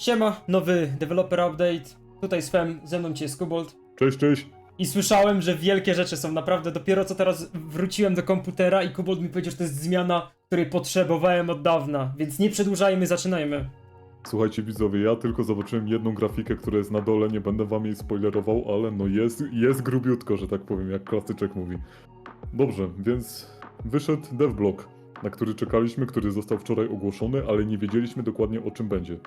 Siema, nowy developer update. Tutaj Sven, ze mną cię jest Kubold. Cześć, cześć. I słyszałem, że wielkie rzeczy są naprawdę. Dopiero co teraz wróciłem do komputera i Kubold mi powiedział, że to jest zmiana, której potrzebowałem od dawna. Więc nie przedłużajmy, zaczynajmy. Słuchajcie widzowie, ja tylko zobaczyłem jedną grafikę, która jest na dole, nie będę wam jej spoilerował, ale no jest, jest grubiutko, że tak powiem, jak klasyczek mówi. Dobrze, więc wyszedł devblog, na który czekaliśmy, który został wczoraj ogłoszony, ale nie wiedzieliśmy dokładnie o czym będzie.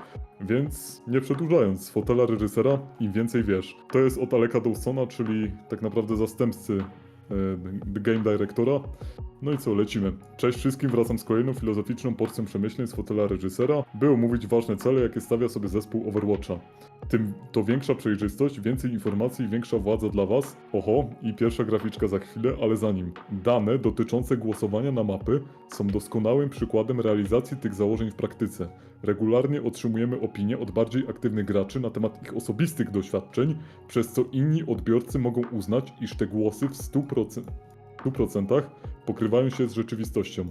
Więc nie przedłużając, z fotela reżysera im więcej wiesz. To jest od Aleka Dawsona, czyli tak naprawdę zastępcy e, game directora. No i co, lecimy. Cześć wszystkim, wracam z kolejną filozoficzną porcją przemyśleń z fotela reżysera, by omówić ważne cele, jakie stawia sobie zespół Overwatcha. Tym to większa przejrzystość, więcej informacji i większa władza dla Was. Oho, i pierwsza graficzka za chwilę, ale zanim. Dane dotyczące głosowania na mapy są doskonałym przykładem realizacji tych założeń w praktyce. Regularnie otrzymujemy opinie od bardziej aktywnych graczy na temat ich osobistych doświadczeń, przez co inni odbiorcy mogą uznać, iż te głosy w 100%, 100% pokrywają się z rzeczywistością.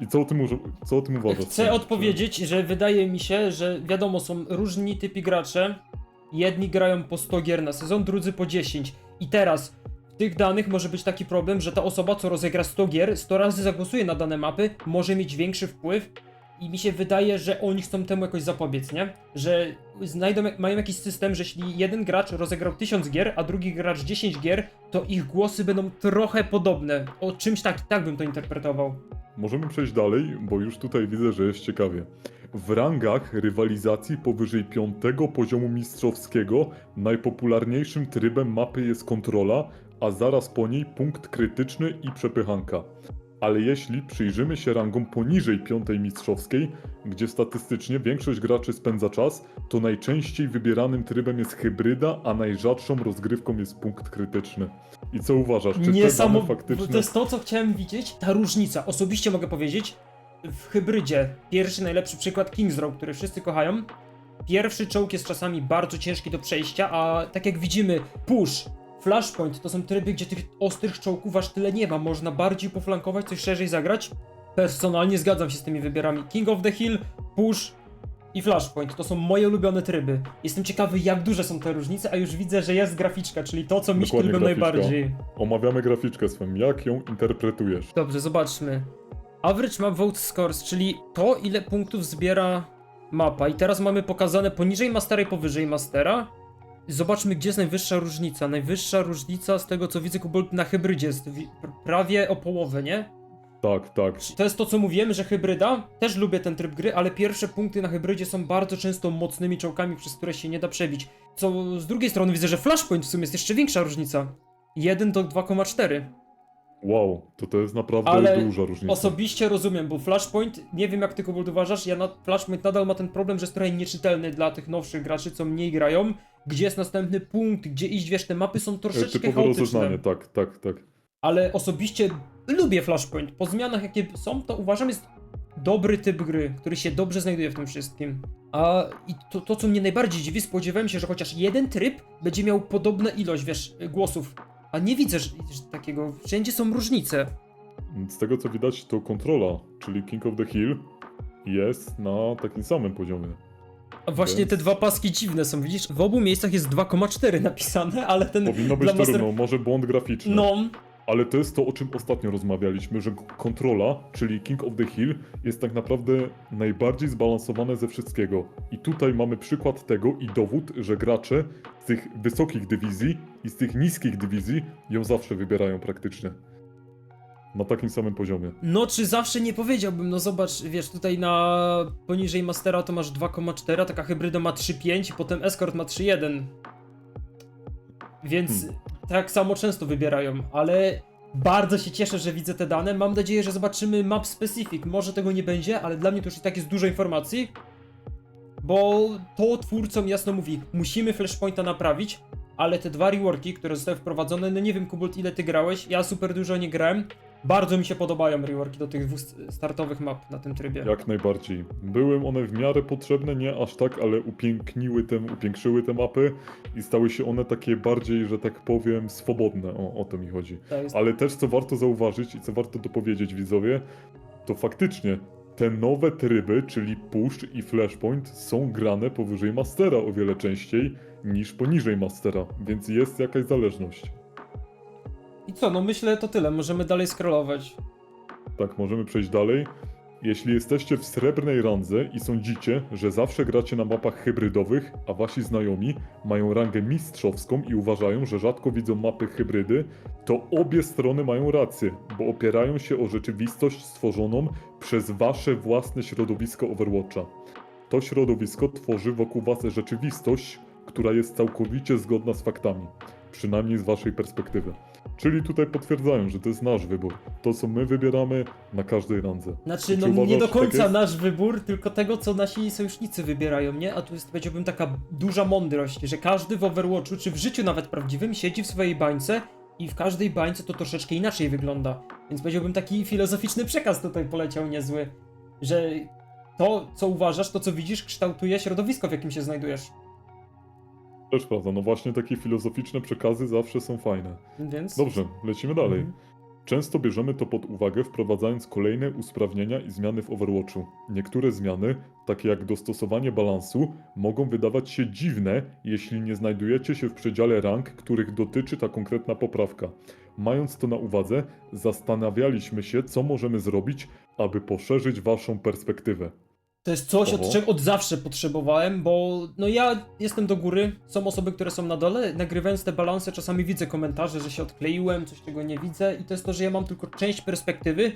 I co o tym, co o tym uważasz? Chcę odpowiedzieć, że wydaje mi się, że wiadomo, są różni typy gracze. Jedni grają po 100 gier na sezon, drudzy po 10. I teraz w tych danych może być taki problem, że ta osoba, co rozegra 100 gier, 100 razy zagłosuje na dane mapy, może mieć większy wpływ. I mi się wydaje, że oni chcą temu jakoś zapobiec, nie? Że znajdą, mają jakiś system, że jeśli jeden gracz rozegrał 1000 gier, a drugi gracz 10 gier, to ich głosy będą trochę podobne. O czymś tak, tak bym to interpretował. Możemy przejść dalej, bo już tutaj widzę, że jest ciekawie. W rangach rywalizacji powyżej piątego poziomu mistrzowskiego najpopularniejszym trybem mapy jest kontrola, a zaraz po niej punkt krytyczny i przepychanka. Ale jeśli przyjrzymy się rangom poniżej piątej mistrzowskiej, gdzie statystycznie większość graczy spędza czas, to najczęściej wybieranym trybem jest hybryda, a najrzadszą rozgrywką jest punkt krytyczny. I co uważasz? Czy te dane Niesamowite. faktycznie... To jest to, co chciałem widzieć. Ta różnica. Osobiście mogę powiedzieć, w hybrydzie, pierwszy najlepszy przykład King's Row, który wszyscy kochają. Pierwszy czołg jest czasami bardzo ciężki do przejścia, a tak jak widzimy, push, flashpoint to są tryby, gdzie tych ostrych czołgów aż tyle nie ma. Można bardziej poflankować, coś szerzej zagrać. Personalnie zgadzam się z tymi wybiorami. King of the Hill, push i flashpoint to są moje ulubione tryby. Jestem ciekawy, jak duże są te różnice, a już widzę, że jest graficzka, czyli to, co miśki Dokładnie lubią graficzka. najbardziej. Omawiamy graficzkę swą. Jak ją interpretujesz? Dobrze, zobaczmy. Average Map Vote Scores, czyli to, ile punktów zbiera mapa. I teraz mamy pokazane poniżej Mastera i powyżej Mastera. Zobaczmy, gdzie jest najwyższa różnica. Najwyższa różnica, z tego co widzę, Kubolt na hybrydzie jest wi- pr- prawie o połowę, nie? Tak, tak. To jest to, co mówiłem, że hybryda, też lubię ten tryb gry, ale pierwsze punkty na hybrydzie są bardzo często mocnymi czołkami, przez które się nie da przebić. Co z drugiej strony widzę, że Flashpoint w sumie jest jeszcze większa różnica. 1 do 2,4. Wow, to to jest naprawdę Ale duża różnica. Osobiście rozumiem, bo Flashpoint, nie wiem jak ty Kubold uważasz, ja na Flashpoint nadal ma ten problem, że jest trochę nieczytelny dla tych nowszych graczy, co mniej grają. Gdzie jest następny punkt, gdzie iść, wiesz, te mapy są E, troszeczkę Typowe chaotyczne. rozeznanie, tak, tak, tak. Ale osobiście lubię Flashpoint. Po zmianach jakie są, to uważam jest dobry typ gry, który się dobrze znajduje w tym wszystkim. A i to, to co mnie najbardziej dziwi, spodziewałem się, że chociaż jeden tryb będzie miał podobną ilość, wiesz, głosów. A nie widzę że, że takiego, wszędzie są różnice. Z tego co widać, to kontrola, czyli King of the Hill, jest na takim samym poziomie. A właśnie Więc- te dwa paski dziwne są, widzisz? W obu miejscach jest 2,4 napisane, ale ten Powinno być dla master... równo, może błąd graficzny. No, Ale to jest to, o czym ostatnio rozmawialiśmy, że kontrola, czyli King of the Hill, jest tak naprawdę najbardziej zbalansowane ze wszystkiego. I tutaj mamy przykład tego i dowód, że gracze z tych wysokich dywizji i z tych niskich dywizji ją zawsze wybierają praktycznie. Na takim samym poziomie. no czy zawsze nie powiedziałbym, no zobacz, wiesz, tutaj na poniżej Mastera to masz 2,4, a taka hybryda ma 3,5 i potem Escort ma 3,1. Więc Hmm. tak samo często wybierają, ale bardzo się cieszę, że widzę te dane. Mam nadzieję, że zobaczymy map specific. Może tego nie będzie, ale dla mnie to już i tak jest dużo informacji. Bo to twórcom jasno mówi, musimy Flashpointa naprawić, ale te dwa reworki, które zostały wprowadzone, no nie wiem Kubult ile ty grałeś, ja super dużo nie grałem. Bardzo mi się podobają reworki do tych dwóch startowych map na tym trybie. Jak najbardziej. Były one w miarę potrzebne, nie aż tak, ale upiękniły te, upiększyły te mapy i stały się one takie bardziej, że tak powiem, swobodne. O, o to mi chodzi. To jest... Ale też co warto zauważyć i co warto dopowiedzieć widzowie, to faktycznie te nowe tryby, czyli push i flashpoint, są grane powyżej mastera o wiele częściej niż poniżej mastera, więc jest jakaś zależność. I co, no myślę to tyle, możemy dalej scrollować. Tak, możemy przejść dalej. Jeśli jesteście w srebrnej randze i sądzicie, że zawsze gracie na mapach hybrydowych, a wasi znajomi mają rangę mistrzowską i uważają, że rzadko widzą mapy hybrydy, to obie strony mają rację, bo opierają się o rzeczywistość stworzoną przez wasze własne środowisko Overwatcha. To środowisko tworzy wokół was rzeczywistość, która jest całkowicie zgodna z faktami, przynajmniej z waszej perspektywy. Czyli tutaj potwierdzają, że to jest nasz wybór. To, co my wybieramy na każdej randze. Znaczy, Czy no uważasz, nie do że tak końca jest? nasz wybór, tylko tego, co nasi sojusznicy wybierają, nie? A tu jest, powiedziałbym, taka duża mądrość, że każdy w Overwatchu, czy w życiu nawet prawdziwym, siedzi w swojej bańce i w każdej bańce to troszeczkę inaczej wygląda. Więc powiedziałbym, taki filozoficzny przekaz tutaj poleciał niezły, że to, co uważasz, to, co widzisz, kształtuje środowisko, w jakim się znajdujesz. Też prawda, no właśnie takie filozoficzne przekazy zawsze są fajne. Więc... Dobrze, lecimy dalej. Mhm. Często bierzemy to pod uwagę, wprowadzając kolejne usprawnienia i zmiany w Overwatchu. Niektóre zmiany, takie jak dostosowanie balansu, mogą wydawać się dziwne, jeśli nie znajdujecie się w przedziale rank, których dotyczy ta konkretna poprawka. Mając to na uwadze, zastanawialiśmy się, co możemy zrobić, aby poszerzyć Waszą perspektywę. To jest coś, od czego od zawsze potrzebowałem, bo no ja jestem do góry, są osoby, które są na dole, nagrywając te balanse czasami widzę komentarze, że się odkleiłem, coś czego nie widzę. I to jest to, że ja mam tylko część perspektywy.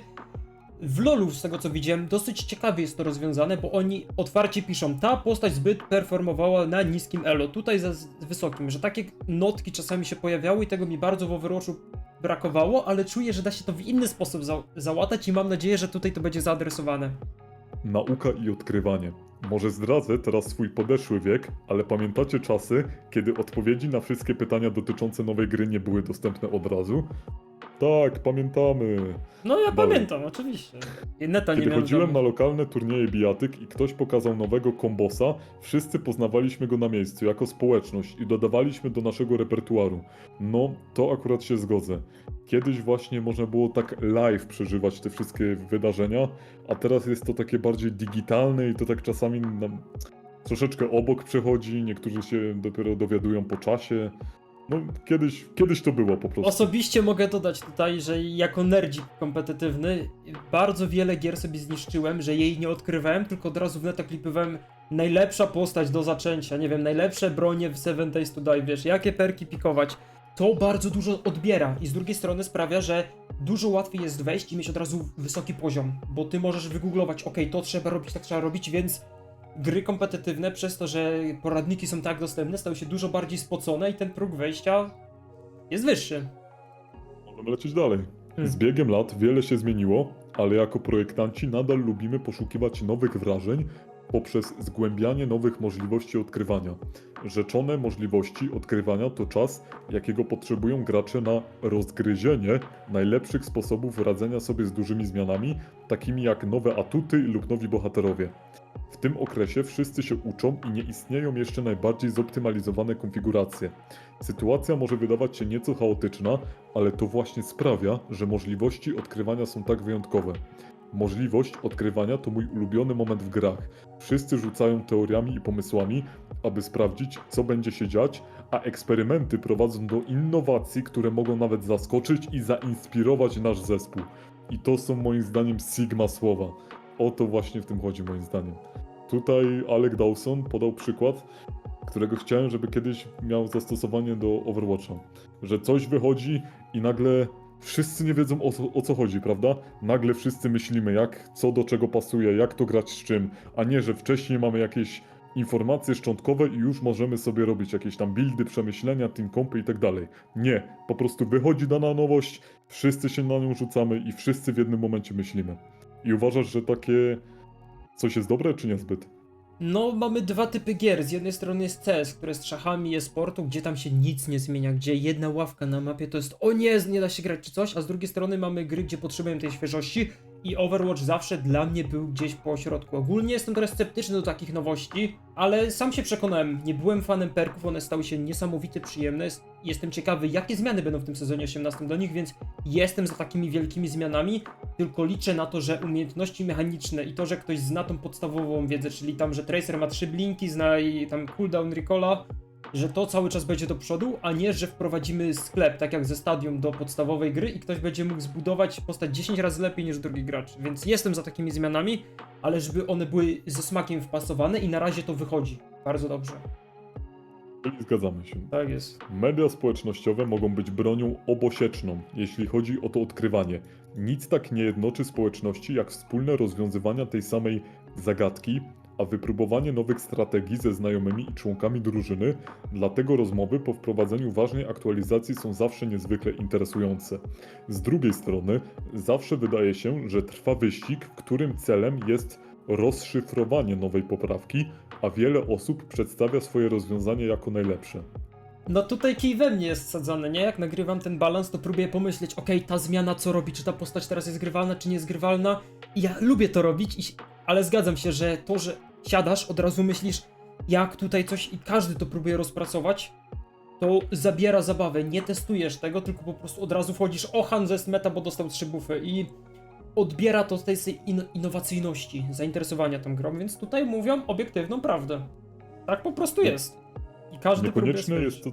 W LoLu, z tego co widziałem, dosyć ciekawie jest to rozwiązane, bo oni otwarcie piszą, ta postać zbyt performowała na niskim elo, tutaj za wysokim, że takie notki czasami się pojawiały i tego mi bardzo w Overwatchu brakowało, ale czuję, że da się to w inny sposób za załatać i mam nadzieję, że tutaj to będzie zaadresowane. Nauka i odkrywanie. Może zdradzę teraz swój podeszły wiek, ale pamiętacie czasy, kiedy odpowiedzi na wszystkie pytania dotyczące nowej gry nie były dostępne od razu? Tak, pamiętamy. No ja Dalej. pamiętam, oczywiście. Neta nie Kiedy miałem chodziłem na domu. lokalne turnieje bijatyk i ktoś pokazał nowego kombosa, wszyscy poznawaliśmy go na miejscu jako społeczność i dodawaliśmy do naszego repertuaru. No, to akurat się zgodzę. Kiedyś właśnie można było tak live przeżywać te wszystkie wydarzenia, a teraz jest to takie bardziej digitalne i to tak czasami nam troszeczkę obok przechodzi, niektórzy się dopiero dowiadują po czasie. No, kiedyś, kiedyś to było po prostu. Osobiście mogę dodać tutaj, że jako nerdzik kompetytywny bardzo wiele gier sobie zniszczyłem, że jej nie odkrywałem, tylko od razu w neta klipowałem najlepsza postać do zaczęcia, nie wiem, najlepsze bronie w Seven Days to Die, wiesz, jakie perki pikować. To bardzo dużo odbiera i z drugiej strony sprawia, że dużo łatwiej jest wejść i mieć od razu wysoki poziom, bo ty możesz wygooglować, ok, to trzeba robić, tak trzeba robić, więc gry kompetytywne przez to, że poradniki są tak dostępne, stały się dużo bardziej spocone i ten próg wejścia jest wyższy. Możemy lecieć dalej. Hmm. Z biegiem lat wiele się zmieniło, ale jako projektanci nadal lubimy poszukiwać nowych wrażeń poprzez zgłębianie nowych możliwości odkrywania. Rzeczone możliwości odkrywania to czas, jakiego potrzebują gracze na rozgryzienie najlepszych sposobów radzenia sobie z dużymi zmianami, takimi jak nowe atuty lub nowi bohaterowie. W tym okresie wszyscy się uczą i nie istnieją jeszcze najbardziej zoptymalizowane konfiguracje. Sytuacja może wydawać się nieco chaotyczna, ale to właśnie sprawia, że możliwości odkrywania są tak wyjątkowe. Możliwość odkrywania to mój ulubiony moment w grach. Wszyscy rzucają teoriami i pomysłami, aby sprawdzić, co będzie się dziać, a eksperymenty prowadzą do innowacji, które mogą nawet zaskoczyć i zainspirować nasz zespół. I to są moim zdaniem Sigma słowa. O to właśnie w tym chodzi moim zdaniem. Tutaj Alec Dawson podał przykład, którego chciałem, żeby kiedyś miał zastosowanie do Overwatcha. Że coś wychodzi i nagle wszyscy nie wiedzą o co, o co chodzi, prawda? Nagle wszyscy myślimy, jak, co do czego pasuje, jak to grać z czym, a nie, że wcześniej mamy jakieś informacje szczątkowe i już możemy sobie robić jakieś tam buildy, przemyślenia, team compy i tak dalej. Nie, po prostu wychodzi dana nowość, wszyscy się na nią rzucamy i wszyscy w jednym momencie myślimy. I uważasz, że takie coś jest dobre, czy niezbyt? No, mamy dwa typy gier. Z jednej strony jest CS, które jest szachami, jest sportu, gdzie tam się nic nie zmienia, gdzie jedna ławka na mapie to jest o nie, nie da się grać czy coś, a z drugiej strony mamy gry, gdzie potrzebujemy tej świeżości i Overwatch zawsze dla mnie był gdzieś po środku. Ogólnie jestem trochę sceptyczny do takich nowości, ale sam się przekonałem, nie byłem fanem perków, one stały się niesamowicie przyjemne. Jest- Jestem ciekawy, jakie zmiany będą w tym sezonie 18 do nich, więc jestem za takimi wielkimi zmianami, tylko liczę na to, że umiejętności mechaniczne i to, że ktoś zna tą podstawową wiedzę, czyli tam, że Tracer ma trzy blinki, zna i tam cooldown recola, że to cały czas będzie do przodu, a nie, że wprowadzimy sklep, tak jak ze stadium do podstawowej gry i ktoś będzie mógł zbudować postać 10 razy lepiej niż drugi gracz. Więc jestem za takimi zmianami, ale żeby one były ze smakiem wpasowane i na razie to wychodzi. Bardzo dobrze. Czyli zgadzamy się. Tak jest. Media społecznościowe mogą być bronią obosieczną, jeśli chodzi o to odkrywanie. Nic tak nie jednoczy społeczności jak wspólne rozwiązywania tej samej zagadki, a wypróbowanie nowych strategii ze znajomymi i członkami drużyny, dlatego rozmowy po wprowadzeniu ważnej aktualizacji są zawsze niezwykle interesujące. Z drugiej strony, zawsze wydaje się, że trwa wyścig, w którym celem jest rozszyfrowanie nowej poprawki, a wiele osób przedstawia swoje rozwiązanie jako najlepsze. No tutaj kij we mnie jest sadzony, nie? Jak nagrywam ten balans, to próbuję pomyśleć, okej, ta zmiana co robi, czy ta postać teraz jest grywalna, czy nie jest grywalna. I ja lubię to robić, i, ale zgadzam się, że to, że siadasz, od razu myślisz, jak tutaj coś i każdy to próbuje rozpracować, to zabiera zabawę. Nie testujesz tego, tylko po prostu od razu wchodzisz, o Hanzo jest meta, bo dostał trzy buffy i odbiera to z tej in innowacyjności, zainteresowania tą grą, więc tutaj mówią obiektywną prawdę. Tak po prostu jest. I każdy Niekoniecznie jest, to,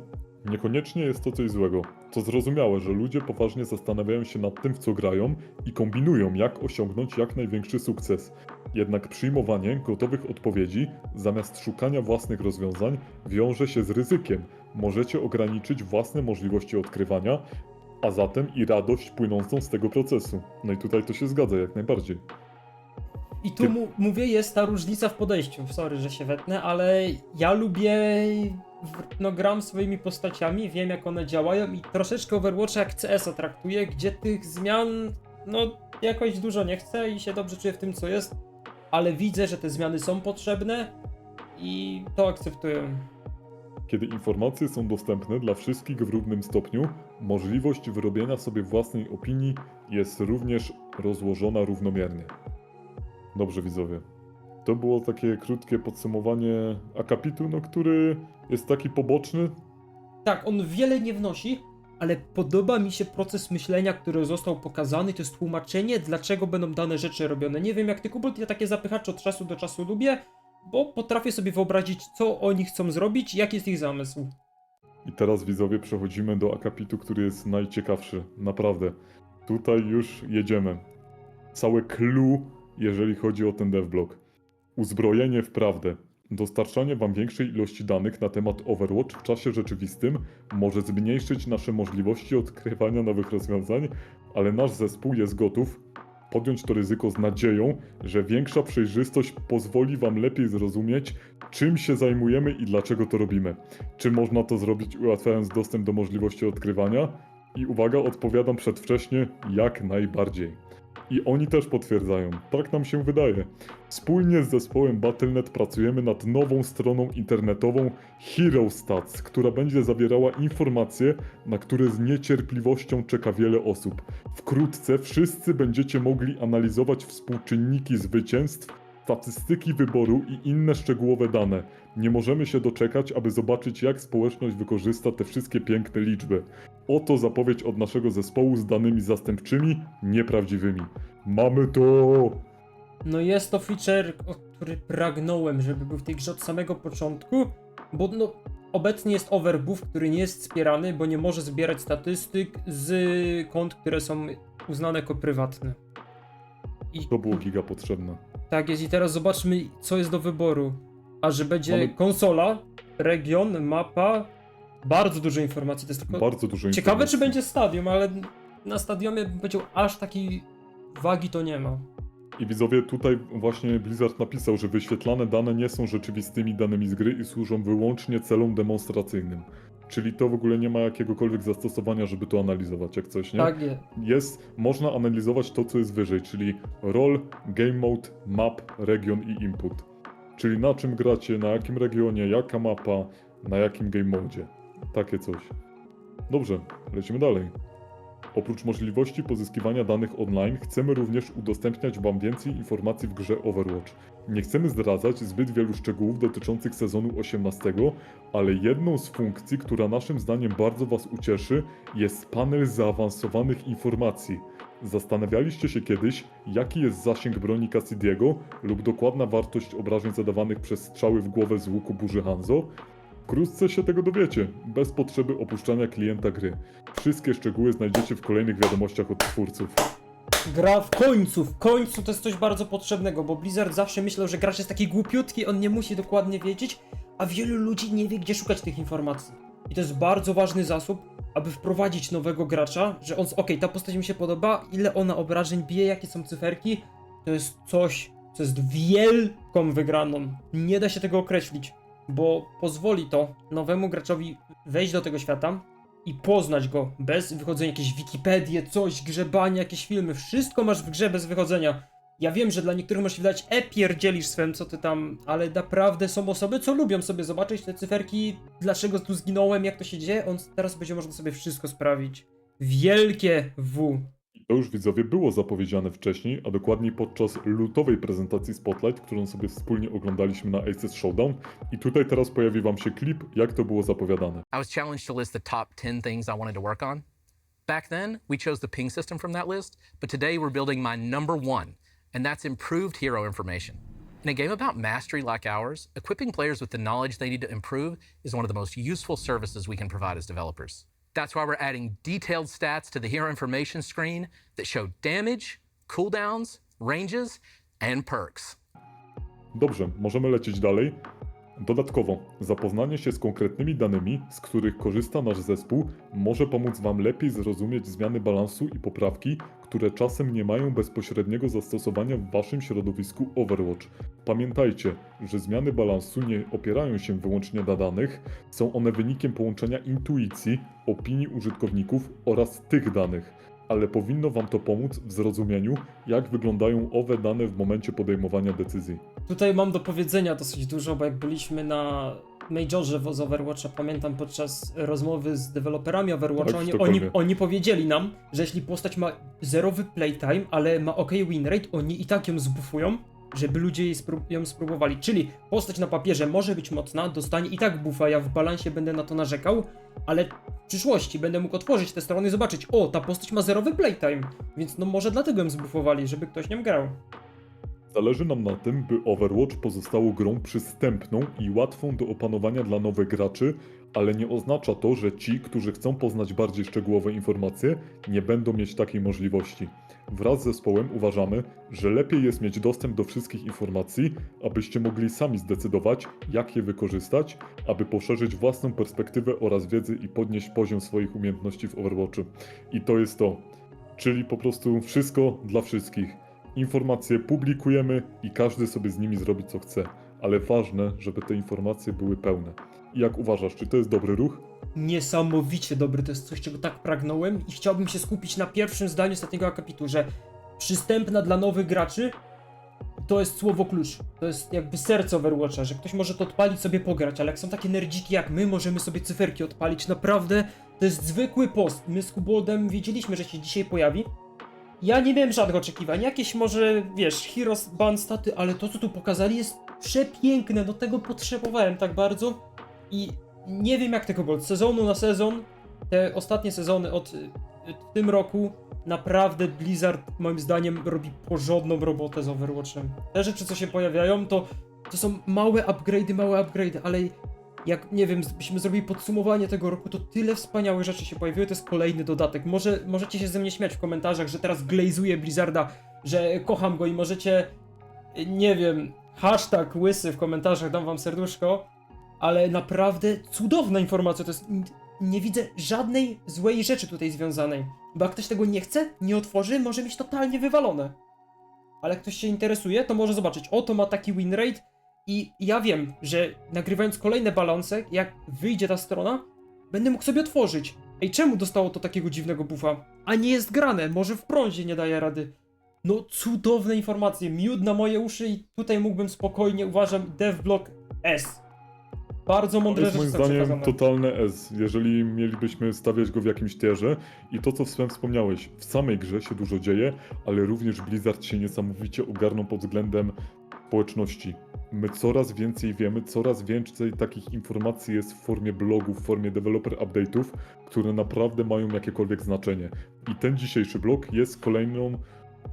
niekoniecznie jest to coś złego. To zrozumiałe, że ludzie poważnie zastanawiają się nad tym, w co grają i kombinują, jak osiągnąć jak największy sukces. Jednak przyjmowanie gotowych odpowiedzi zamiast szukania własnych rozwiązań wiąże się z ryzykiem. Możecie ograniczyć własne możliwości odkrywania, a zatem i radość płynącą z tego procesu. No i tutaj to się zgadza jak najbardziej. I tu Ty- mu, mówię, jest ta różnica w podejściu. Sorry, że się wetnę, ale ja lubię. No, gram swoimi postaciami, wiem jak one działają i troszeczkę Overwatcha jak CS-a traktuję, gdzie tych zmian, no, jakoś dużo nie chcę i się dobrze czuję w tym, co jest, ale widzę, że te zmiany są potrzebne i to akceptuję. Kiedy informacje są dostępne dla wszystkich w równym stopniu, możliwość wyrobienia sobie własnej opinii jest również rozłożona równomiernie. Dobrze, widzowie. To było takie krótkie podsumowanie akapitu, no, który jest taki poboczny. Tak, on wiele nie wnosi, ale podoba mi się proces myślenia, który został pokazany. To jest tłumaczenie, dlaczego będą dane rzeczy robione. Nie wiem jak ty, Kubot, ja takie zapychacze od czasu do czasu lubię, bo potrafię sobie wyobrazić, co oni chcą zrobić, jaki jest ich zamysł. I teraz, widzowie, przechodzimy do akapitu, który jest najciekawszy. Naprawdę. Tutaj już jedziemy. Całe clue, jeżeli chodzi o ten devblog. Uzbrojenie w prawdę. Dostarczanie Wam większej ilości danych na temat Overwatch w czasie rzeczywistym może zmniejszyć nasze możliwości odkrywania nowych rozwiązań, ale nasz zespół jest gotów podjąć to ryzyko z nadzieją, że większa przejrzystość pozwoli Wam lepiej zrozumieć, czym się zajmujemy i dlaczego to robimy. Czy można to zrobić ułatwiając dostęp do możliwości odkrywania? I uwaga, odpowiadam przedwcześnie, jak najbardziej. I oni też potwierdzają, tak nam się wydaje. Wspólnie z zespołem Battle.net pracujemy nad nową stroną internetową Hero Stats, która będzie zawierała informacje, na które z niecierpliwością czeka wiele osób. Wkrótce wszyscy będziecie mogli analizować współczynniki zwycięstw, statystyki wyboru i inne szczegółowe dane. Nie możemy się doczekać, aby zobaczyć, jak społeczność wykorzysta te wszystkie piękne liczby. Oto zapowiedź od naszego zespołu z danymi zastępczymi, nieprawdziwymi. Mamy to! No jest to feature, o który pragnąłem, żeby był w tej grze od samego początku, bo no, obecnie jest overbuff, który nie jest wspierany, bo nie może zbierać statystyk z kont, które są uznane jako prywatne. I To było giga potrzebne. Tak jest i teraz zobaczmy co jest do wyboru. A że będzie Mamy- konsola, region, mapa, bardzo dużo informacji. To jest tylko Bardzo dużo ciekawe informacji. czy będzie stadium, ale na stadiumie bym powiedział aż takiej wagi to nie ma. I widzowie, tutaj właśnie Blizzard napisał, że wyświetlane dane nie są rzeczywistymi danymi z gry i służą wyłącznie celom demonstracyjnym. Czyli to w ogóle nie ma jakiegokolwiek zastosowania, żeby to analizować, jak coś, nie? Tak jest. Jest, można analizować to, co jest wyżej, czyli rol, game mode, map, region i input. Czyli na czym gracie, na jakim regionie, jaka mapa, na jakim game modzie. Takie coś. Dobrze, lecimy dalej. Oprócz możliwości pozyskiwania danych online, chcemy również udostępniać Wam więcej informacji w grze Overwatch. Nie chcemy zdradzać zbyt wielu szczegółów dotyczących sezonu 18, ale jedną z funkcji, która naszym zdaniem bardzo Was ucieszy, jest panel zaawansowanych informacji. Zastanawialiście się kiedyś, jaki jest zasięg broni Cassidiego lub dokładna wartość obrażeń zadawanych przez strzały w głowę z łuku burzy Hanzo? Wkrótce się tego dowiecie, bez potrzeby opuszczania klienta gry. Wszystkie szczegóły znajdziecie w kolejnych wiadomościach od twórców. Gra w końcu, w końcu to jest coś bardzo potrzebnego, bo Blizzard zawsze myślał, że gracz jest taki głupiutki, on nie musi dokładnie wiedzieć, a wielu ludzi nie wie, gdzie szukać tych informacji. I to jest bardzo ważny zasób, aby wprowadzić nowego gracza, że on, okej, ta postać mi się podoba, ile ona obrażeń bije, jakie są cyferki, to jest coś, co jest wielką wygraną. Nie da się tego określić, bo pozwoli to nowemu graczowi wejść do tego świata, i poznać go bez wychodzenia jakieś Wikipedie, coś, grzebania, jakieś filmy. Wszystko masz w grze bez wychodzenia. Ja wiem, że dla niektórych może się wydać, e pierdzielisz swem, co ty tam, ale naprawdę są osoby, co lubią sobie zobaczyć te cyferki, dlaczego tu zginąłem, jak to się dzieje, on teraz będzie można sobie wszystko sprawić. Wielkie W. To już widzowie było zapowiedziane wcześniej, a dokładniej podczas lutowej prezentacji Spotlight, którą sobie wspólnie oglądaliśmy na Aces Showdown. I tutaj teraz pojawi wam się klip, jak to było zapowiadane. I was challenged to list the top 10 things I wanted to work on. Back then, we chose the ping system from that list, but today we're building my number one, and that's improved hero information. In a game about mastery like ours, equipping players with the knowledge they need to improve is one of the most useful services we can provide as developers. That's why we're adding detailed stats to the hero information screen that show damage, cooldowns, ranges, and perks. Dobrze, możemy lecieć dalej. Dodatkowo, zapoznanie się z konkretnymi danymi, z których korzysta nasz zespół, może pomóc Wam lepiej zrozumieć zmiany balansu i poprawki, które czasem nie mają bezpośredniego zastosowania w Waszym środowisku Overwatch. Pamiętajcie, że zmiany balansu nie opierają się wyłącznie na danych, są one wynikiem połączenia intuicji, opinii użytkowników oraz tych danych, ale powinno Wam to pomóc w zrozumieniu, jak wyglądają owe dane w momencie podejmowania decyzji. Tutaj mam do powiedzenia dosyć dużo, bo jak byliśmy na Majorze z Overwatcha, pamiętam podczas rozmowy z deweloperami Overwatcha, Tak, oni, oni, oni powiedzieli nam, że jeśli postać ma zerowy playtime, ale ma ok win rate, oni i tak ją zbufują, żeby ludzie jej spró- ją spróbowali. Czyli postać na papierze może być mocna, dostanie i tak buffa, ja w balansie będę na to narzekał, ale w przyszłości będę mógł otworzyć te strony i zobaczyć, o, ta postać ma zerowy playtime, więc no może dlatego ją zbufowali, żeby ktoś nią grał. Zależy nam na tym, by Overwatch pozostało grą przystępną i łatwą do opanowania dla nowych graczy, ale nie oznacza to, że ci, którzy chcą poznać bardziej szczegółowe informacje, nie będą mieć takiej możliwości. Wraz z zespołem uważamy, że lepiej jest mieć dostęp do wszystkich informacji, abyście mogli sami zdecydować, jak je wykorzystać, aby poszerzyć własną perspektywę oraz wiedzę i podnieść poziom swoich umiejętności w Overwatchu. I to jest to. Czyli po prostu wszystko dla wszystkich. Informacje publikujemy i każdy sobie z nimi zrobi co chce, ale ważne, żeby te informacje były pełne. I jak uważasz, czy to jest dobry ruch? niesamowicie dobry, to jest coś, czego tak pragnąłem i chciałbym się skupić na pierwszym zdaniu ostatniego akapitu, że przystępna dla nowych graczy to jest słowo klucz. To jest jakby serce Overwatcha, że ktoś może to odpalić sobie pograć, ale jak są takie nerdziki jak my, możemy sobie cyferki odpalić. Naprawdę to jest zwykły post. My z Kuboldem wiedzieliśmy, że się dzisiaj pojawi. Ja nie miałem żadnych oczekiwań. Jakieś może, wiesz, Heroes Band staty, ale to co tu pokazali jest przepiękne. Do tego potrzebowałem tak bardzo. I nie wiem jak tego było. Z sezonu na sezon, te ostatnie sezony od w tym roku, naprawdę Blizzard moim zdaniem robi porządną robotę z Overwatchem. Te rzeczy co się pojawiają to, to są małe upgrade'y, małe upgrade'y, ale jak, nie wiem, byśmy zrobili podsumowanie tego roku, to tyle wspaniałych rzeczy się pojawiły, to jest kolejny dodatek. Może, możecie się ze mnie śmiać w komentarzach, że teraz glazuję Blizzarda, że kocham go i możecie, nie wiem, hashtag łysy w komentarzach, dam wam serduszko, ale naprawdę cudowna informacja, to jest... Nie widzę żadnej złej rzeczy tutaj związanej, bo jak ktoś tego nie chce, nie otworzy, może mieć totalnie wywalone. Ale jak ktoś się interesuje, to może zobaczyć, o to ma taki win rate i ja wiem, że nagrywając kolejne balanse, jak wyjdzie ta strona, będę mógł sobie otworzyć. Ej, czemu dostało to takiego dziwnego buffa? A nie jest grane, może w prądzie nie daje rady. No, cudowne informacje, miód na moje uszy i tutaj mógłbym spokojnie, uważam, DevBlock S. Bardzo To mądre jest moim rzeczy są zdaniem przekazane. totalne S, jeżeli mielibyśmy stawiać go w jakimś tierze. I to, co Sven wspomniałeś, w samej grze się dużo dzieje, ale również Blizzard się niesamowicie ogarnął pod względem społeczności. My coraz więcej wiemy, coraz więcej takich informacji jest w formie blogów, w formie developer update'ów, które naprawdę mają jakiekolwiek znaczenie. I ten dzisiejszy blog jest kolejną,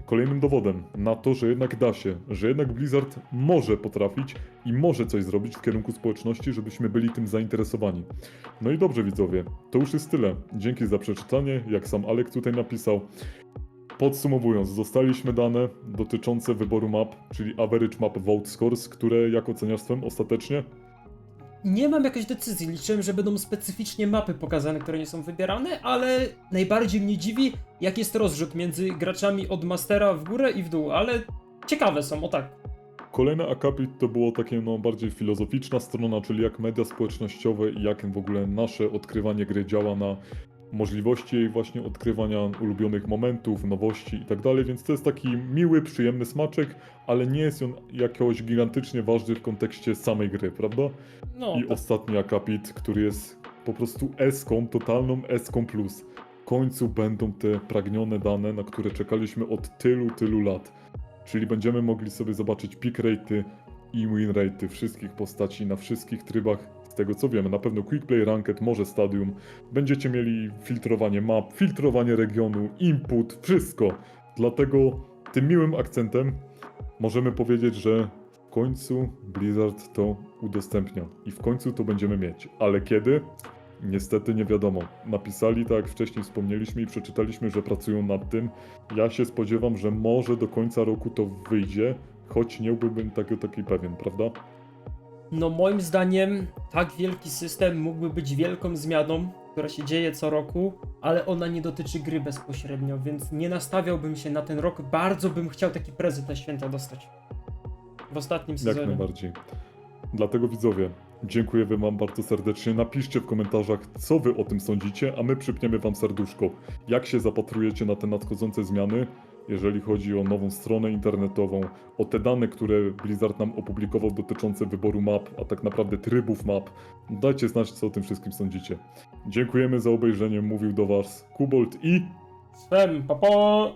kolejnym dowodem na to, że jednak da się, że jednak Blizzard może potrafić i może coś zrobić w kierunku społeczności, żebyśmy byli tym zainteresowani. No i dobrze widzowie, to już jest tyle. Dzięki za przeczytanie, jak sam Alek tutaj napisał. Podsumowując, dostaliśmy dane dotyczące wyboru map, czyli Average Map Vote Scores, które jak oceniasz swem ostatecznie? Nie mam jakiejś decyzji, liczyłem, że będą specyficznie mapy pokazane, które nie są wybierane, ale najbardziej mnie dziwi, jak jest rozrzut między graczami od Mastera w górę i w dół, ale ciekawe są, o tak. Kolejny akapit to było takie no bardziej filozoficzna strona, czyli jak media społecznościowe i jak w ogóle nasze odkrywanie gry działa na możliwości jej właśnie odkrywania ulubionych momentów, nowości i tak dalej, więc to jest taki miły, przyjemny smaczek, ale nie jest on jakoś gigantycznie ważny w kontekście samej gry, prawda? No, I tak. ostatni akapit, który jest po prostu eską, totalną eską plus. W końcu będą te pragnione dane, na które czekaliśmy od tylu, tylu lat. Czyli będziemy mogli sobie zobaczyć pick rate'y i win rate'y wszystkich postaci na wszystkich trybach. Z tego co wiemy, na pewno Quick Play Ranked, może Stadium. Będziecie mieli filtrowanie map, filtrowanie regionu, input, wszystko. Dlatego tym miłym akcentem możemy powiedzieć, że w końcu Blizzard to udostępnia i w końcu to będziemy mieć. Ale kiedy? Niestety nie wiadomo. Napisali, tak jak wcześniej wspomnieliśmy i przeczytaliśmy, że pracują nad tym. Ja się spodziewam, że może do końca roku to wyjdzie, choć nie byłbym taki, taki pewien, prawda? No moim zdaniem tak wielki system mógłby być wielką zmianą, która się dzieje co roku, ale ona nie dotyczy gry bezpośrednio, więc nie nastawiałbym się na ten rok. Bardzo bym chciał taki prezent na święta dostać. W ostatnim Jak sezonie. najbardziej. Dlatego widzowie, dziękujemy wam bardzo serdecznie. Napiszcie w komentarzach, co wy o tym sądzicie, a my przypniemy wam serduszko. Jak się zapatrujecie na te nadchodzące zmiany, jeżeli chodzi o nową stronę internetową, o te dane, które Blizzard nam opublikował dotyczące wyboru map, a tak naprawdę trybów map. Dajcie znać, co o tym wszystkim sądzicie. Dziękujemy za obejrzenie. Mówił do was Kubolt i... Sven, papa!